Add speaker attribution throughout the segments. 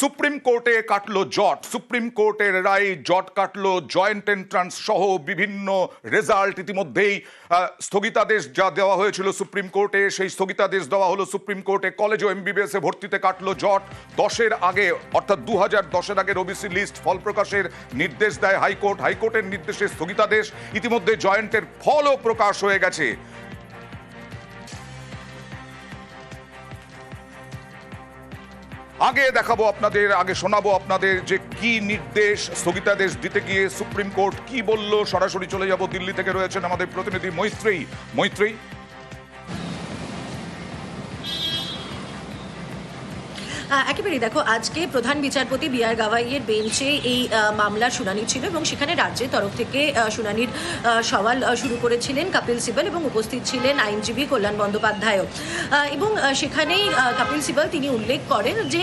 Speaker 1: Supreme কোর্টে কাটলো জট, সুপ্রিম কোর্টের রায় জট কাটলো জয়েন্ট এন্ট্রান্স সহ বিভিন্ন রেজাল্ট ইতিমধ্যেই স্থগিতাদেশ যা দেওয়া হয়েছিল সুপ্রিম কোর্টে, সেই স্থগিতাদেশ দেওয়া হলো সুপ্রিম কোর্টে। কলেজ ও এমবিবিএস ভর্তিতে কাটলো জট। দশের আগে, অর্থাৎ দু হাজার দশের আগের ওবিসি লিস্ট ফল প্রকাশের নির্দেশ দেয় হাইকোর্ট। হাইকোর্টের নির্দেশে স্থগিতাদেশ ইতিমধ্যে জয়েন্টের ফলও প্রকাশ হয়ে গেছে। আগে দেখাবো আপনাদের, আগে শোনাবো আপনাদের যে কি নির্দেশ স্থগিতাদেশ দিতে গিয়ে সুপ্রিম কোর্ট কি বলল। সরাসরি চলে যাব দিল্লি থেকে রয়েছেন আমাদের প্রতিনিধি মৈত্রী মৈত্রেয়ী?
Speaker 2: একেবারেই দেখো, আজকে প্রধান বিচারপতি বি আর গাভাইয়ের বেঞ্চে এই মামলার শুনানি ছিল এবং সেখানে রাজ্যের তরফ থেকে শুনানির সওয়াল শুরু করেছিলেন কপিল সিবাল এবং উপস্থিত ছিলেন আইনজীবী কল্যাণ বন্দ্যোপাধ্যায়ও। এবং সেখানেই কপিল সিবাল তিনি উল্লেখ করেন যে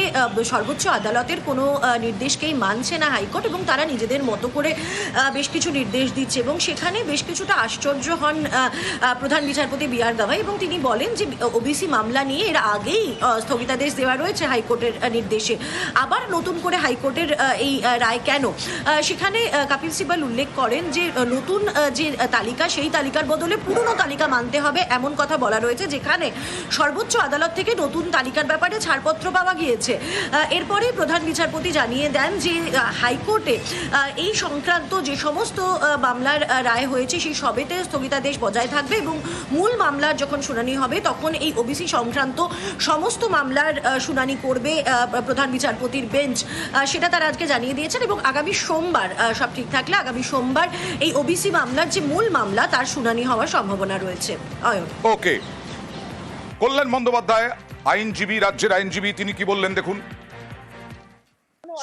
Speaker 2: সর্বোচ্চ আদালতের কোনো নির্দেশকেই মানছে না হাইকোর্ট এবং তারা নিজেদের মতো করে বেশ কিছু নির্দেশ দিচ্ছে এবং সেখানে বেশ কিছুটা আশ্চর্য হন প্রধান বিচারপতি বি আর গাভাই এবং তিনি বলেন যে ওবিসি মামলা নিয়ে এর আগেই স্থগিতাদেশ দেওয়া রয়েছে হাইকোর্টের নির্দেশে। আবার নতুন করে হাইকোর্টের এই রায় কেন? সেখানে কপিল সিবাল উল্লেখ করেন যে নতুন যে তালিকা, সেই তালিকার বদলে পুরনো তালিকা মানতে হবে, এমন কথা বলা রয়েছে যেখানে সর্বোচ্চ আদালত থেকে নতুন তালিকার ব্যাপারে ছাড়পত্র পাওয়া গিয়েছে। এরপরে প্রধান বিচারপতি জানিয়ে দেন যে হাইকোর্টে এই সংক্রান্ত যে সমস্ত মামলার রায় হয়েছে, সেই সবেতে স্থগিতাদেশ বজায় থাকবে এবং মূল মামলার যখন শুনানি হবে, তখন এই ওবিসি সংক্রান্ত সমস্ত মামলার শুনানি করবে আহ, প্রধান বিচারপতির বেঞ্চ সেটা তারা আজকে জানিয়ে দিয়েছেন এবং আগামী সোমবার সব ঠিক থাকলে আগামী সোমবার এই ওবিসি মামলার যে মূল মামলা তার শুনানি হওয়ার সম্ভাবনা রয়েছে।
Speaker 1: ওকে। কল্যাণ বন্দ্যোপাধ্যায় আইনজীবী রাজ্যের আইনজীবী তিনি কি বললেন দেখুন?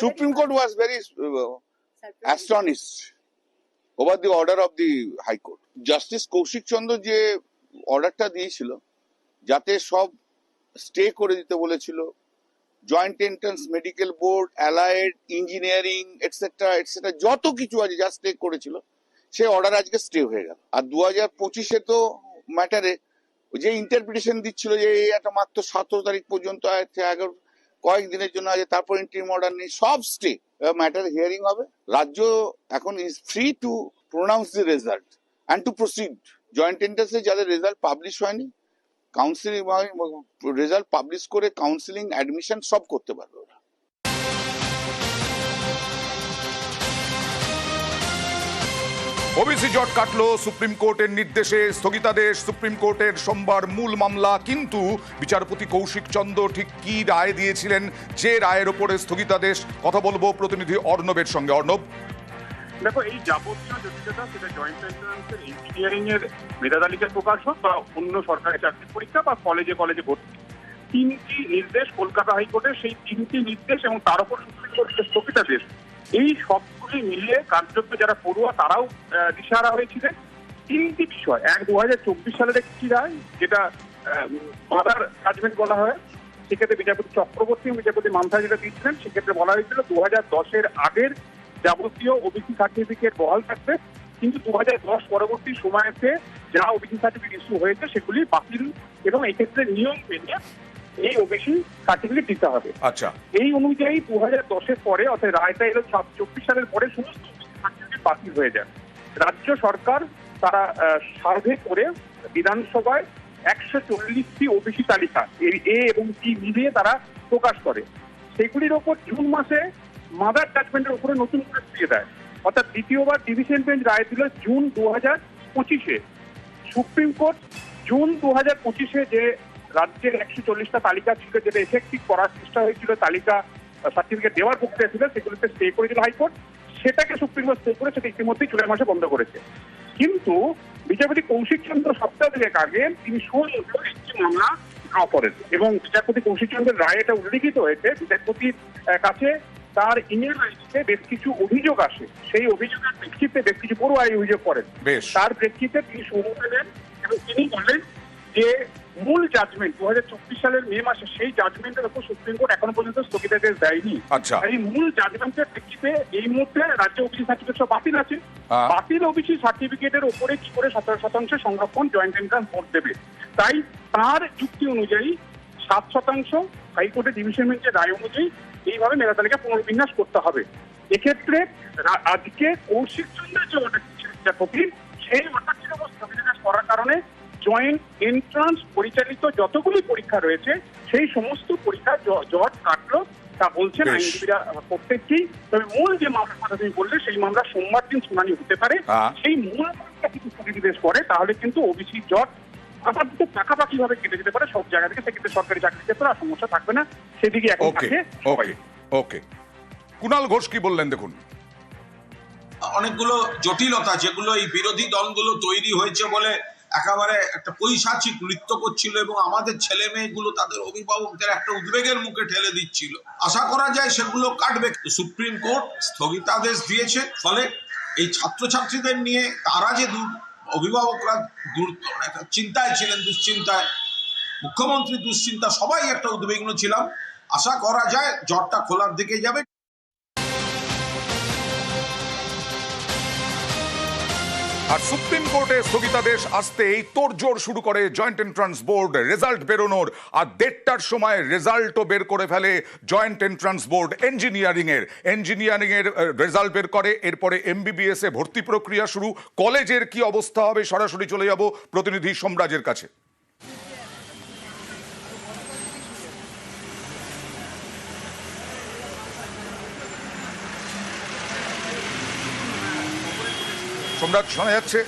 Speaker 3: Supreme Court was very uh, over over order of the High Court. Kaushik Chandra যে অর্ডারটা দিয়েছিল যাতে সব স্টে করে দিতে বলেছিল joint entrance medical board allied engineering etcetera etcetera যত কিছু আছে যা স্টে করেছিল, সে অর্ডার আজকে স্টে হয়ে গেল। আর দু হাজার পঁচিশে তো ম্যাটারে যে ইন্টারপ্রিটেশন দিচ্ছিল যে এই একটা মাত্র সতেরো তারিখ পর্যন্ত আছে এগারো কয়েকদিনের জন্য আছে, তারপর ইন্টারিম অর্ডার নেই, সব স্টে ম্যাটার হিয়ারিং হবে। রাজ্য এখন is free to pronounce the result and to proceed joint এন্ট্রান্সে যাদের রেজাল্ট পাবলিশ হয়নি কাউন্সিলিং রেজাল্ট পাবলিশ করে কাউন্সিলিং অ্যাডমিশন সব করতে পারবে
Speaker 1: ওবিসি জট কাটলো সুপ্রিম কোর্টের নির্দেশে স্থগিতাদেশ। সুপ্রিম কোর্টের সোমবার মূল মামলা, কিন্তু বিচারপতি কৌশিক চন্দ্র ঠিক কি রায় দিয়েছিলেন? যে রায়ের ওপরে স্থগিতাদেশ? কথা বলব প্রতিনিধি অর্ণবের সঙ্গে। অর্ণব?
Speaker 4: দেখো, এই যাবতীয় জটিলতা সেটা জয়েন্ট এন্ট্রান্সের ইঞ্জিনিয়ারিং এর মেধা তালিকার প্রকাশ হোক বা অন্য সরকারি চাকরির পরীক্ষা বা কলেজে কলেজে ভর্তি। তিনটি নির্দেশ কলকাতা হাইকোর্টের, সেই তিনটি নির্দেশ এবং তার উপর সুপ্রিম কোর্টের স্থগিতাদেশ এই সবগুলি মিলিয়ে কার্যত যারা পড়ুয়া, তারাও দিশাহারা হয়েছিলেন। তিনটি বিষয়, এক দু হাজার চব্বিশ সালের একটি রায়, যেটা মাদার জাজমেন্ট বলা হয়। সেক্ষেত্রে বিচারপতি চক্রবর্তী বিচারপতি মান্থা যেটা দিয়েছিলেন। সেক্ষেত্রে বলা হয়েছিল দু হাজার দশের আগের যাবতীয় ওবিসি সার্টিফিকেট বহাল থাকবে। কিন্তু দু হাজার দশ পরবর্তী সময়তে যা ওবিসি সার্টিফিকেট ইস্যু হয়েছে সেগুলি বাতিল এবং এক্ষেত্রে নিয়ম মেনে এই ওবিসি সার্টিফিকেট দিতে হবে।
Speaker 1: আচ্ছা।
Speaker 4: এই অনুযায়ী দু হাজার দশের পরে অর্থাৎ রায়টা এলো চব্বিশ সালের পরে সমস্ত সার্টিফিকেট বাতিল হয়ে যায়। রাজ্য সরকার তারা সার্ভে করে বিধানসভায় একশো চল্লিশটি ওবিসি তালিকা এ এবং সি মিলিয়ে তারা প্রকাশ করে। সেগুলির ওপর জুন মাসে মাদার জাজমেন্টের উপরে নতুন করে দিয়ে দেয়। অর্থাৎ দ্বিতীয়বার ডিভিশন বেঞ্চ রায় দিল জুন দু হাজার পঁচিশে। সুপ্রিম কোর্ট জুন দু হাজার পঁচিশে যে রাজ্যের একশো চল্লিশটা তালিকা ছিল, যেটা এফেক্টিভ করার চেষ্টা হয়েছিল, তালিকা সার্টিফিকেট দেওয়ার প্রক্রিয়া ছিল, সেগুলিতে স্টে করেছিল হাইকোর্ট। সেটাকে সুপ্রিম কোর্ট স্টে করে সেটা ইতিমধ্যেই জুলাই মাসে বন্ধ করেছে। কিন্তু বিচারপতি কৌশিক চন্দ্র সপ্তাহ দুয়েক আগে তিনি ষোলো একটি মামলা ড্র করেন এবং বিচারপতি কৌশিক চন্দ্রের রায় এটা উল্লিখিত হয়েছে, বিচারপতির কাছে তার ইমেল আইডিতে বেশ কিছু অভিযোগ আসে। সেই অভিযোগের প্রেক্ষিতে বেশ কিছু বড় আয় অভিযোগ করেন। তার প্রেক্ষিতে তিনি সময় নেন এবং তিনি বলেন যে মূল জাজমেন্ট দু হাজার চব্বিশ সালের মে মাসে সেই জাজমেন্টের উপর সুপ্রিম কোর্ট এখনও পর্যন্ত স্থগিতাদেশ দেয়নি।
Speaker 1: আচ্ছা।
Speaker 4: এই মূল জাজমেন্টের প্রেক্ষিতে এই মুহূর্তে রাজ্য ওবিসি সার্টিফিকেট সব বাতিল আছে।
Speaker 1: হ্যাঁ।
Speaker 4: বাতিল ওবিসি সার্টিফিকেটের উপরে কি করে সতেরো শতাংশ সংরক্ষণ জয়েন্ট এন্ট্রান্স ভোট দেবে? তাই তার যুক্তি অনুযায়ী সাত শতাংশ হাইকোর্টের ডিভিশন বেঞ্চের রায় অনুযায়ী এইভাবে মেধা তালিকা পুনর্বিন্যাস করতে হবে এক্ষেত্রে আজকে কৌশিক চন্দ্রের যে অর্ডার বিচারপতি সেই অর্ডারটির উপর স্থগিতাদেশ করার কারণে জয়েন্ট এন্ট্রান্স পরিচালিত যতগুলি পরীক্ষা রয়েছে সেই সমস্ত পরীক্ষা জট কাটলো তা বলছেন। আইনজীবীরা প্রত্যেককেই তবে মূল যে মামলার কথা তুমি বললে সেই মামলা সোমবার দিন শুনানি হতে পারে
Speaker 1: হ্যাঁ।
Speaker 4: সেই মূল মামলাটা যদি স্থগিতাদেশ করে তাহলে কিন্তু ওবিসি জট আপাতত পাকাপাকি ভাবে কেটে যেতে পারে সব জায়গা থেকে সেক্ষেত্রে সরকারি চাকরির ক্ষেত্রে আর সমস্যা থাকবে না সেদিকে এখন
Speaker 1: ওকে
Speaker 4: থাকে সবাই।
Speaker 1: ওকে ওকে কুণাল ঘোষ কি বললেন দেখুন?
Speaker 5: অনেকগুলো জটিলতা যেগুলো এই বিরোধী দলগুলো তৈরি হয়েছে বলে একেবারে একটা পৈশাচিক নৃত্য করছিল এবং আমাদের ছেলে মেয়েগুলো তাদের অভিভাবকদের একটা উদ্বেগের মুখে ঠেলে দিচ্ছিল। আশা করা যায় সেগুলো কাটবে। সুপ্রিম কোর্ট স্থগিতাদেশ দিয়েছে ফলে এই ছাত্রছাত্রীদের নিয়ে তারা যে অভিভাবকরা দূর একটা চিন্তায় ছিলেন, দুশ্চিন্তায়। মুখ্যমন্ত্রী দুশ্চিন্তা, সবাই একটা উদ্বিগ্ন ছিলাম। আশা করা যায় জ্বরটা খোলার দিকে যাবে।
Speaker 1: আর সুপ্রিম কোর্টে স্থগিতাদেশ আসতেই তোড়জোড় শুরু করে জয়েন্ট এন্ট্রান্স বোর্ড। রেজাল্ট বেরোনোর আর দেড়টার সময় রেজাল্টও বের করে ফেলে জয়েন্ট এন্ট্রান্স বোর্ড ইঞ্জিনিয়ারিংয়ের ইঞ্জিনিয়ারিংয়ের রেজাল্ট বের করে, এরপরে এমবিবিএস ভর্তি প্রক্রিয়া শুরু। কলেজের কি অবস্থা হবে? সরাসরি চলে যাব প্রতিনিধি সোমরাজের কাছে। সোমরাজ শোনা যাচ্ছে।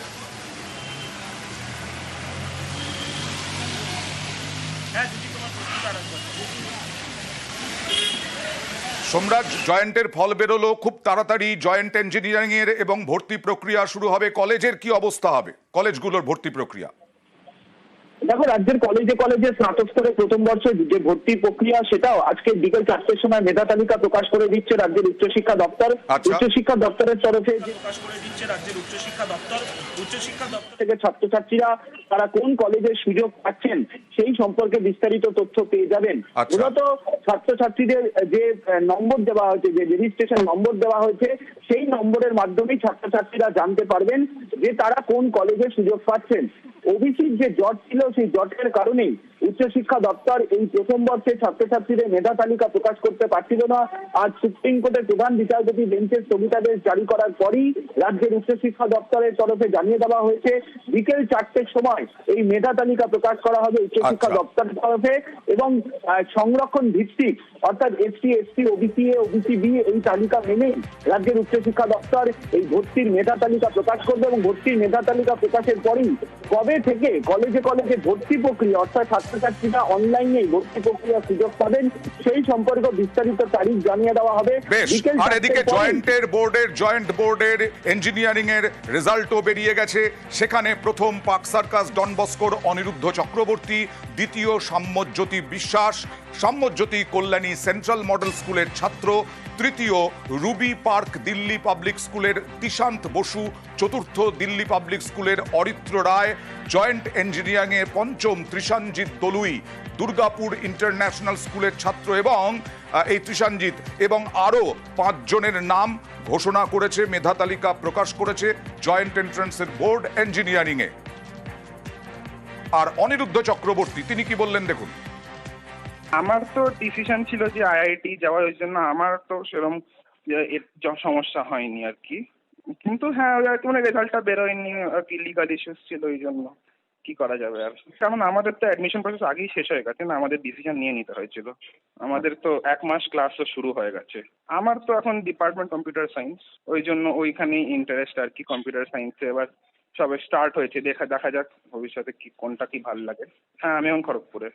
Speaker 1: সম্রাট জয়েন্টের ফল বেরোলো, খুব তাড়াতাড়ি জয়েন্ট ইঞ্জিনিয়ারিং এর এবং ভর্তি প্রক্রিয়া শুরু হবে। কলেজের কি অবস্থা হবে? কলেজগুলোর ভর্তি প্রক্রিয়া।
Speaker 6: দেখো রাজ্যের কলেজে কলেজে স্নাতক স্তরে প্রথম বর্ষে যে ভর্তি প্রক্রিয়া সেটাও আজকে বিকেল চারটের সময় মেধা তালিকা প্রকাশ করে দিচ্ছে রাজ্যের উচ্চশিক্ষা দপ্তর
Speaker 1: আচ্ছা।
Speaker 6: উচ্চশিক্ষা দপ্তরের তরফে
Speaker 7: প্রকাশ করে দিচ্ছে রাজ্যের উচ্চশিক্ষা দপ্তর উচ্চশিক্ষা দপ্তর
Speaker 6: থেকে ছাত্রছাত্রীরা তারা কোন কলেজের সুযোগ পাচ্ছেন সেই সম্পর্কে বিস্তারিত তথ্য পেয়ে যাবেন।
Speaker 1: আচ্ছা।
Speaker 6: মূলত ছাত্রছাত্রীদের যে নম্বর দেওয়া হয়েছে যে রেজিস্ট্রেশন নম্বর দেওয়া হয়েছে সেই নম্বরের মাধ্যমেই ছাত্রছাত্রীরা জানতে পারবেন যে তারা কোন কলেজে সুযোগ পাচ্ছেন। ওবিসির যে জট ছিল সেই জটের কারণেই উচ্চশিক্ষা দপ্তর এই প্রথম বর্ষে ছাত্রছাত্রীদের মেধা তালিকা প্রকাশ করতে পারছিল না। আজ সুপ্রিম কোর্টের প্রধান বিচারপতি বেঞ্চের স্থগিতাদেশ জারি করার পরই রাজ্যের উচ্চশিক্ষা দপ্তরের তরফে জানিয়ে দেওয়া হয়েছে বিকেল চারটের সময় এই মেধা তালিকা প্রকাশ করা হবে উচ্চশিক্ষা
Speaker 1: আচ্ছা।
Speaker 6: দপ্তরের তরফে এবং সংরক্ষণ ভিত্তিক অর্থাৎ ST ST OBC A OBC B এই তালিকা মেনেই রাজ্যের উচ্চশিক্ষা দপ্তর এই ভর্তির মেধা তালিকা প্রকাশ করবে এবং ভর্তির মেধা তালিকা প্রকাশের পরই কবে থেকে কলেজে কলেজে ভর্তি প্রক্রিয়া অর্থাৎ ছাত্রছাত্রীরা অনলাইনে ভর্তি প্রক্রিয়ার সুযোগ পাবেন সেই সম্পর্কে বিস্তারিত তারিখ জানিয়ে দেওয়া হবে বিকেল
Speaker 1: আর এদিকে জয়েন্টের বোর্ডের জয়েন্ট বোর্ডের ইঞ্জিনিয়ারিং এর রেজাল্টও বেরিয়ে গেছে। সেখানে প্রথম পাক সার্কাস ডন বস্কর অনিরুদ্ধ চক্রবর্তী, দ্বিতীয় সাম্যজ্যোতি বিশ্বাস, সাম্যজ্যোতি কল্যাণী সেন্ট্রাল মডেল স্কুলের ছাত্র তৃতীয় রুবি পার্ক দিল্লি পাবলিক স্কুলের দিশান্ত বসু, চতুর্থ দিল্লি পাবলিক স্কুলের অরিত্র রায়, জয়েন্ট ইঞ্জিনিয়ারিং এর পঞ্চম ত্রিশানজিৎ দলুই, দুর্গাপুর ইন্টারন্যাশনাল স্কুলের ছাত্র এবং এই ত্রিশানজিৎ এবং আরও পাঁচজনের নাম ঘোষণা করেছে, মেধা তালিকা প্রকাশ করেছে জয়েন্ট এন্ট্রান্সের বোর্ড ইঞ্জিনিয়ারিংয়ে। আর অনিরুদ্ধ চক্রবর্তী, তিনি কি বললেন দেখুন?
Speaker 8: আমার তো ডিসিশন ছিল যে আইআইটি যাওয়ার, ওই জন্য আমার তো সেরকম সমস্যা হয়নি আর কি। কিন্তু হ্যাঁ মানে রেজাল্টটা বেরোয়নি, আর কি লিগাল ইস্যুস ছিল, ওই জন্য কি করা যাবে আর। কারণ আমাদের তো অ্যাডমিশন প্রসেস আগেই শেষ হয়ে গেছে না, আমাদের ডিসিশন নিয়ে নিতে হয়েছিল। আমাদের তো এক মাস ক্লাসও শুরু হয়ে গেছে। আমার তো এখন ডিপার্টমেন্ট কম্পিউটার সায়েন্স ওই জন্য ওইখানেই ইন্টারেস্ট আর কি কম্পিউটার সায়েন্সে এবার সবে স্টার্ট হয়েছে, দেখা দেখা যাক ভবিষ্যতে কি, কোনটা কি ভালো লাগে। হ্যাঁ আমি এখন খড়গপুরে।